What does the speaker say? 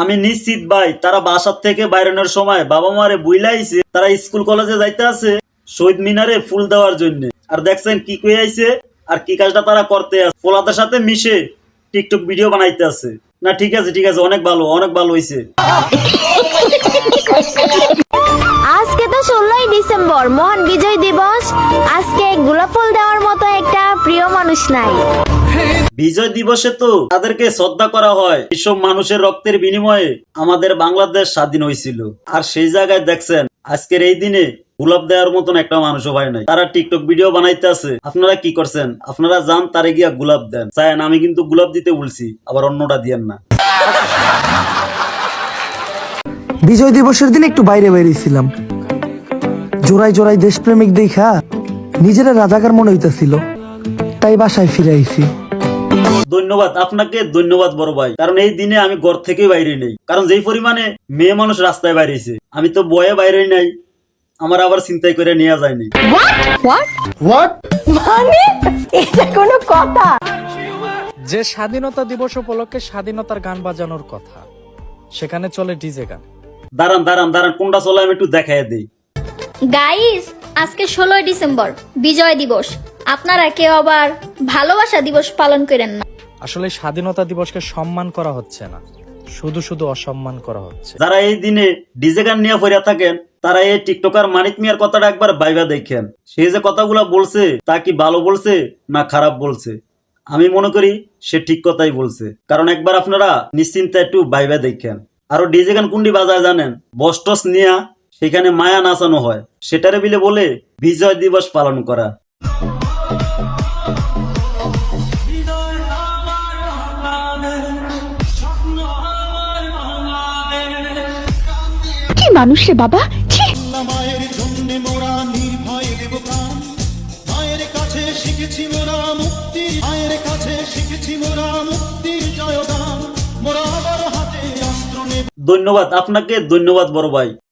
আমি নিশ্চিত ভাই, তারা বাসার থেকে বাইরানোর সময় বাবা মারে বুইলাইছে তারা স্কুল কলেজে যাইতে আছে শহীদ মিনারে ফুল দেওয়ার জন্য। আর দেখছেন কি কই আইছে, আর কি কাজটা তারা করতে আছে। পোলাদের সাথে মিশে টিকটক ভিডিও বানাইতে আছে। না, ঠিক আছে ঠিক আছে, অনেক ভালো অনেক ভালো হইছে। আজকে তো ষোলোই ডিসেম্বর, মহান বিজয় দিবস। আজকে গোলাপ ফুল দেওয়ার মতো একটা প্রিয় মানুষ নাই। বিজয় দিবসে তো তাদেরকে শ্রদ্ধা করা হয়। এসব মানুষের রক্তের বিনিময়ে আমাদের বাংলাদেশ স্বাধীন হয়েছিল আর সেই জায়গায় দেখছেন আজকের এই দিনে গোলাপ দেওয়ার মতন একটা মানুষও ভাই নাই। তারা টিকটক ভিডিও বানাইতে আছে। আপনারা কি করছেন? আপনারা যান তারে গিয়া গোলাপ দেন। চায়েন আমি কিন্তু গোলাপ দিতে বলছি আবার অন্যটা দিয়েন না। বিজয় দিবসের দিন একটু বাইরে বেরিয়েছিলাম। জোড়াই জোড়াই দেশপ্রেমিক দেখা নিজেরা রাজাকার মনে হইতেছিল। তাই বাসায় ফিরে আইছি ধন্যবাদ আপনাকে ধন্যবাদ বড় ভাই। কারণ এই দিনে আমি ঘর থেকে বাইরে নেই। কারণ যেই পরিমাণে মেয়ে মানুষ রাস্তায় বাইরেছে আমি তো বয়ে বাইরে নাই আমার আবার চিন্তাই করে নেওয়া যায়নি মানে এটা কোনো কথা? যে স্বাধীনতা দিবস উপলক্ষে স্বাধীনতার গান বাজানোর কথা সেখানে চলে ডিজে গান। দাঁড়ান দাঁড়ান দাঁড়ান কোনটা চলে আমি একটু দেখাই দিই। গাইস আজকে ষোলোই ডিসেম্বর বিজয় দিবস। আপনারা কেউ আবার ভালোবাসা দিবস পালন করেন না। আসলে স্বাধীনতা দিবসকে সম্মান করা হচ্ছে না। শুধু শুধু অসম্মান করা হচ্ছে। যারা এই দিনে ডিজে গান নিয়ে ফিরে থাকেন তারা এই টিকটকার মানিক মিয়ার কথাটা একবার বাইবা দেখেন। সে যে কথাগুলো বলছে তা কি ভালো বলছে না খারাপ বলছে? আমি মনে করি সে ঠিক কথাই বলছে। কারণ একবার আপনারা নিশ্চিন্তে একটু বাইবা দেখেন। আরও ডিজে গান কুন্ডি বাজায় জানেন বস্টস নিয়া সেখানে মায়া নাচানো হয়। সেটারে বিলে বলে বিজয় দিবস পালন করা। মানুষ রে বাবা ছি। মায়ের জন্যে মোরা নির্ভয় দেব প্রাণ। মায়ের কাছে শিখেছি মোরা মুক্তি মায়ের কাছে শিখেছি মোরা মুক্তির জয়গান। মোরা আবার হাতে অস্ত্র ধন্যবাদ আপনাকে ধন্যবাদ বড় ভাই।